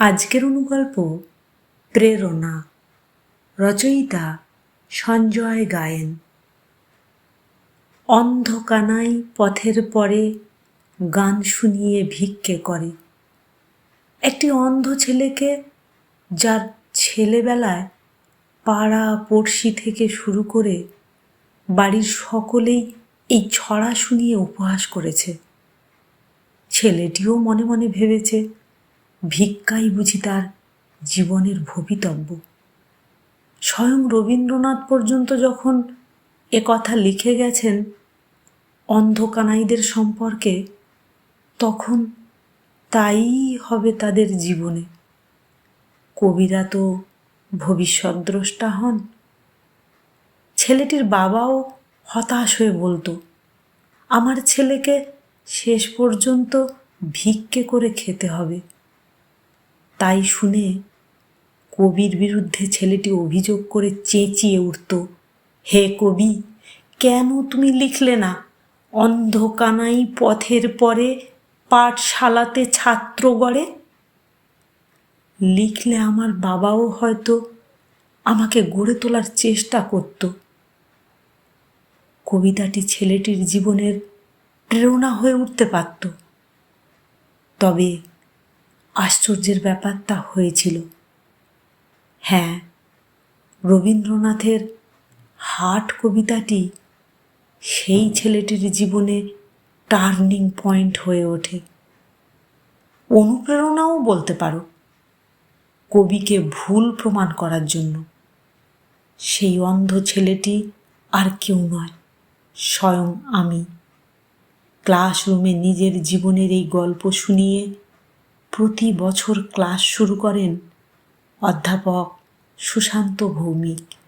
আজকের অনুগল্প প্রেরণা, রচয়িতা সঞ্জয় গায়েন। অন্ধকানাই পথের পরে গান শুনিয়ে ভিক্ষে করে। একটি অন্ধ ছেলেকে যার ছেলেবেলায় পাড়া পড়শি থেকে শুরু করে বাড়ির সকলেই এই ছড়া শুনিয়ে উপহাস করেছে। ছেলেটিও মনে মনে ভেবেছে ভিক্ষাই বুঝি তার জীবনের ভবিতব্য। স্বয়ং রবীন্দ্রনাথ পর্যন্ত যখন এ কথা লিখে গেছেন অন্ধকানাইদের সম্পর্কে, তখন তাই হবে তাদের জীবনে। কবিরা তো ভবিষ্যৎ দ্রষ্টা হন। ছেলেটির বাবাও হতাশ হয়ে বলতো, আমার ছেলেকে শেষ পর্যন্ত ভিক্ষে করে খেতে হবে। তাই শুনে কবির বিরুদ্ধে ছেলেটি অভিযোগ করে চেঁচিয়ে উঠত, হে কবি, কেন তুমি লিখলে না? অন্ধকানাই পথের পরে পাঠশালাতে ছাত্র গড়ে? লিখলে আমার বাবাও হয়তো আমাকে গড়ে তোলার চেষ্টা করত। কবিতাটি ছেলেটির জীবনের প্রেরণা হয়ে উঠতে পারত। তবে আশ্চর্যের ব্যাপারটা হয়েছিল। হ্যাঁ রবীন্দ্রনাথের হাট কবিতাটি সেই ছেলেটির জীবনে টার্নিং পয়েন্ট হয়ে ওঠে। অনুপ্রেরণাও বলতে পারো, কবিকে ভুল প্রমাণ করার জন্য। সেই অন্ধ ছেলেটি আর কেউ নয়, স্বয়ং আমি। ক্লাসরুমে নিজের জীবনের এই গল্প শুনিয়ে প্রতি বছর ক্লাস শুরু করেন অধ্যাপক সুশান্ত ভৌমিক।